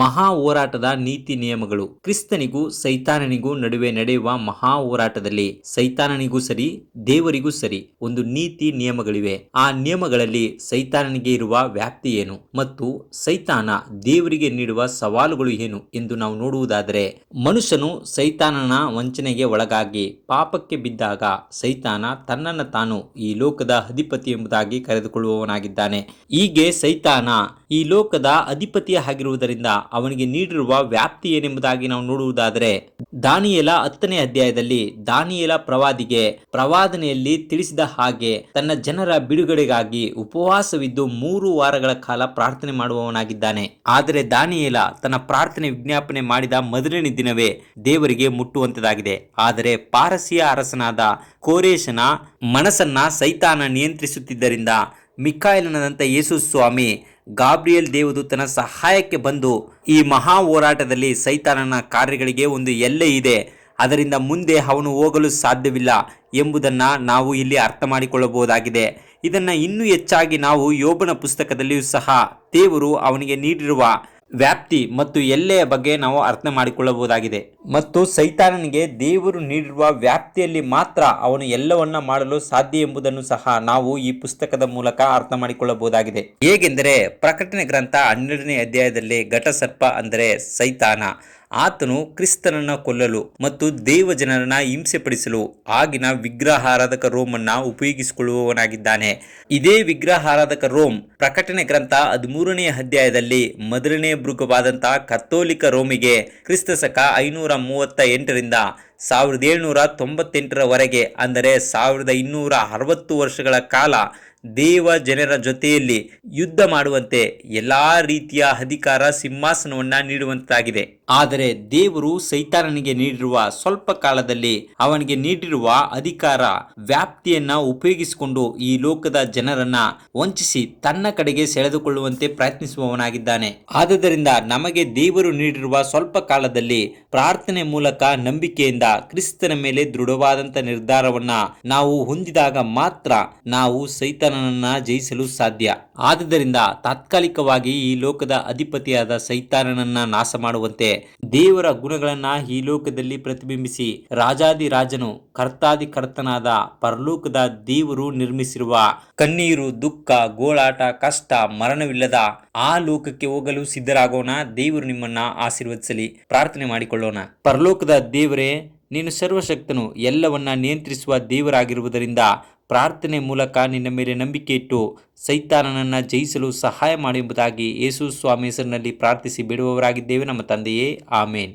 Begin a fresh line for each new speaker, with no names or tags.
ಮಹಾ ಹೋರಾಟದ ನೀತಿ ನಿಯಮಗಳು. ಕ್ರಿಸ್ತನಿಗೂ ಸೈತಾನನಿಗೂ ನಡುವೆ ನಡೆಯುವ ಮಹಾ ಹೋರಾಟದಲ್ಲಿ ಸೈತಾನನಿಗೂ ಸರಿ, ದೇವರಿಗೂ ಸರಿ ಒಂದು ನೀತಿ ನಿಯಮಗಳಿವೆ. ಆ ನಿಯಮಗಳಲ್ಲಿ ಸೈತಾನನಿಗೆ ಇರುವ ವ್ಯಾಪ್ತಿ ಏನು ಮತ್ತು ಸೈತಾನ ದೇವರಿಗೆ ನೀಡುವ ಸವಾಲುಗಳು ಏನು ಎಂದು ನಾವು ನೋಡುವುದಾದರೆ, ಮನುಷ್ಯನು ಸೈತಾನನ ವಂಚನೆಗೆ ಒಳಗಾಗಿ ಪಾಪಕ್ಕೆ ಬಿದ್ದಾಗ ಸೈತಾನ ತನ್ನನ್ನು ತಾನು ಈ ಲೋಕದ ಅಧಿಪತಿ ಎಂಬುದಾಗಿ ಕರೆದುಕೊಳ್ಳುವವನಾಗಿದ್ದಾನೆ. ಹೀಗೆ ಸೈತಾನ ಈ ಲೋಕದ ಅಧಿಪತಿ ಆಗಿರುವುದರಿಂದ ಅವನಿಗೆ ನೀಡಿರುವ ವ್ಯಾಪ್ತಿ ಏನೆಂಬುದಾಗಿ ನಾವು ನೋಡುವುದಾದರೆ, ದಾನಿಯೇಲ ಹತ್ತನೇ ಅಧ್ಯಾಯದಲ್ಲಿ ದಾನಿಯೇಲ ಪ್ರವಾದಿಗೆ ಪ್ರವಾದನೆಯಲ್ಲಿ ತಿಳಿಸಿದ ಹಾಗೆ ತನ್ನ ಜನರ ಬಿಡುಗಡೆಗಾಗಿ ಉಪವಾಸವಿದ್ದು ಮೂರು ವಾರಗಳ ಕಾಲ ಪ್ರಾರ್ಥನೆ ಮಾಡುವವನಾಗಿದ್ದಾನೆ. ಆದರೆ ದಾನಿಯೇಲ ತನ್ನ ಪ್ರಾರ್ಥನೆ ವಿಜ್ಞಾಪನೆ ಮಾಡಿದ ಮೊದಲನೇ ದಿನವೇ ದೇವರಿಗೆ ಮುಟ್ಟುವಂತದಾಗಿದೆ. ಆದರೆ ಪಾರಸಿಯ ಅರಸನಾದ ಕೋರೇಶನ ಮನಸ್ಸನ್ನ ಸೈತಾನ ನಿಯಂತ್ರಿಸುತ್ತಿದ್ದರಿಂದ ಮಿಕ್ಕಾಯಲನಂತ ಯೇಸು ಸ್ವಾಮಿ ಗಾಬ್ರಿಯಲ್ ದೇವದೂತನ ಸಹಾಯಕ್ಕೆ ಬಂದು ಈ ಮಹಾ ಹೋರಾಟದಲ್ಲಿ ಸೈತಾನನ ಕಾರ್ಯಗಳಿಗೆ ಒಂದು ಎಲ್ಲೆ ಇದೆ. ಅದರಿಂದ ಮುಂದೆ ಅವನು ಹೋಗಲು ಸಾಧ್ಯವಿಲ್ಲ ಎಂಬುದನ್ನು ನಾವು ಇಲ್ಲಿ ಅರ್ಥ ಮಾಡಿಕೊಳ್ಳಬಹುದಾಗಿದೆ. ಇದನ್ನು ಇನ್ನೂ ಹೆಚ್ಚಾಗಿ ನಾವು ಯೋಬನ ಪುಸ್ತಕದಲ್ಲಿಯೂ ಸಹ ದೇವರು ಅವನಿಗೆ ನೀಡಿರುವ ವ್ಯಾಪ್ತಿ ಮತ್ತು ಎಲ್ಲೆಯ ಬಗ್ಗೆ ನಾವು ಅರ್ಥ ಮಾಡಿಕೊಳ್ಳಬಹುದಾಗಿದೆ. ಮತ್ತು ಸೈತಾನನಿಗೆ ದೇವರು ನೀಡಿರುವ ವ್ಯಾಪ್ತಿಯಲ್ಲಿ ಮಾತ್ರ ಅವನು ಎಲ್ಲವನ್ನ ಮಾಡಲು ಸಾಧ್ಯ ಎಂಬುದನ್ನು ಸಹ ನಾವು ಈ ಪುಸ್ತಕದ ಮೂಲಕ ಅರ್ಥ ಮಾಡಿಕೊಳ್ಳಬಹುದಾಗಿದೆ. ಹೇಗೆಂದರೆ ಪ್ರಕಟಣೆ ಗ್ರಂಥ ಹನ್ನೆರಡನೇ ಅಧ್ಯಾಯದಲ್ಲಿ ಘಟಸರ್ಪ ಅಂದರೆ ಸೈತಾನ. ಆತನು ಕ್ರಿಸ್ತನನ್ನ ಕೊಲ್ಲಲು ಮತ್ತು ದೇವ ಜನರನ್ನ ಹಿಂಸೆಪಡಿಸಲು ಆಗಿನ ವಿಗ್ರಹಾರಾಧಕ ಅನ್ನ ಉಪಯೋಗಿಸಿಕೊಳ್ಳುವವನಾಗಿದ್ದಾನೆ. ಇದೇ ವಿಗ್ರಹಾರಾಧಕ ರೋಮ್ ಪ್ರಕಟಣೆ ಗ್ರಂಥ ಹದಿಮೂರನೇ ಅಧ್ಯಾಯದಲ್ಲಿ ಮೊದಲನೇ ಮೃಗವಾದಂತಹ ಕಥೋಲಿಕ ರೋಮಿಗೆ ಕ್ರಿಸ್ತ ಶಕ ಐನೂರ ಮೂವತ್ತ ಎಂಟರಿಂದ ಸಾವಿರದ ಏಳ್ನೂರ ತೊಂಬತ್ತೆಂಟರವರೆಗೆ ಅಂದರೆ ಸಾವಿರದ ಇನ್ನೂರ ಅರವತ್ತು ವರ್ಷಗಳ ಕಾಲ ದೇವ ಜನರ ಜೊತೆಯಲ್ಲಿ ಯುದ್ಧ ಮಾಡುವಂತೆ ಎಲ್ಲ ರೀತಿಯ ಅಧಿಕಾರ ಸಿಂಹಾಸನವನ್ನ ನೀಡುವಂತಾಗಿದೆ. ಆದರೆ ದೇವರು ಸೈತಾನನಿಗೆ ನೀಡಿರುವ ಸ್ವಲ್ಪ ಕಾಲದಲ್ಲಿ ಅವನಿಗೆ ನೀಡಿರುವ ಅಧಿಕಾರ, ವ್ಯಾಪ್ತಿಯನ್ನ ಉಪಯೋಗಿಸಿಕೊಂಡು ಈ ಲೋಕದ ಜನರನ್ನ ವಂಚಿಸಿ ತನ್ನ ಕಡೆಗೆ ಸೆಳೆದುಕೊಳ್ಳುವಂತೆ ಪ್ರಯತ್ನಿಸುವವನಾಗಿದ್ದಾನೆ. ಆದ್ದರಿಂದ ನಮಗೆ ದೇವರು ನೀಡಿರುವ ಸ್ವಲ್ಪ ಕಾಲದಲ್ಲಿ ಪ್ರಾರ್ಥನೆ ಮೂಲಕ ನಂಬಿಕೆಯಿಂದ ಕ್ರಿಸ್ತನ ಮೇಲೆ ದೃಢವಾದಂತ ನಿರ್ಧಾರವನ್ನ ನಾವು ಹೊಂದಿದಾಗ ಮಾತ್ರ ನಾವು ಸೈತಾನನನ್ನ ಜಯಿಸಲು ಸಾಧ್ಯ. ಆದ್ದರಿಂದ ತಾತ್ಕಾಲಿಕವಾಗಿ ಈ ಲೋಕದ ಅಧಿಪತಿಯಾದ ಸೈತಾನನನ್ನ ನಾಶ ಮಾಡುವಂತೆ ದೇವರ ಗುಣಗಳನ್ನ ಈ ಲೋಕದಲ್ಲಿ ಪ್ರತಿಬಿಂಬಿಸಿ ರಾಜಾದಿ ರಾಜನು ಕರ್ತಾದಿ ಕರ್ತನಾದ ಪರಲೋಕದ ದೇವರು ನಿರ್ಮಿಸಿರುವ ಕಣ್ಣೀರು, ದುಃಖ, ಗೋಳಾಟ, ಕಷ್ಟ, ಮರಣವಿಲ್ಲದ ಆ ಲೋಕಕ್ಕೆ ಹೋಗಲು ಸಿದ್ಧರಾಗೋಣ. ದೇವರು ನಿಮ್ಮನ್ನ ಆಶೀರ್ವದಿಸಲಿ. ಪ್ರಾರ್ಥನೆ ಮಾಡಿಕೊಳ್ಳೋಣ. ಪರಲೋಕದ ದೇವರೇ ನೀನು ಸರ್ವಶಕ್ತನು, ಎಲ್ಲವನ್ನ ನಿಯಂತ್ರಿಸುವ ದೇವರಾಗಿರುವುದರಿಂದ ಪ್ರಾರ್ಥನೆ ಮೂಲಕ ನಿನ್ನ ಮೇಲೆ ನಂಬಿಕೆ ಇಟ್ಟು ಸೈತಾನನನ್ನು ಜಯಿಸಲು ಸಹಾಯ ಮಾಡಿ ಎಂಬುದಾಗಿ ಯೇಸು ಸ್ವಾಮಿ ಹೆಸರಿನಲ್ಲಿ ಪ್ರಾರ್ಥಿಸಿ ಬಿಡುವವರಾಗಿದ್ದೇವೆ ನಮ್ಮ ತಂದೆಯೇ. ಆಮೇನ್.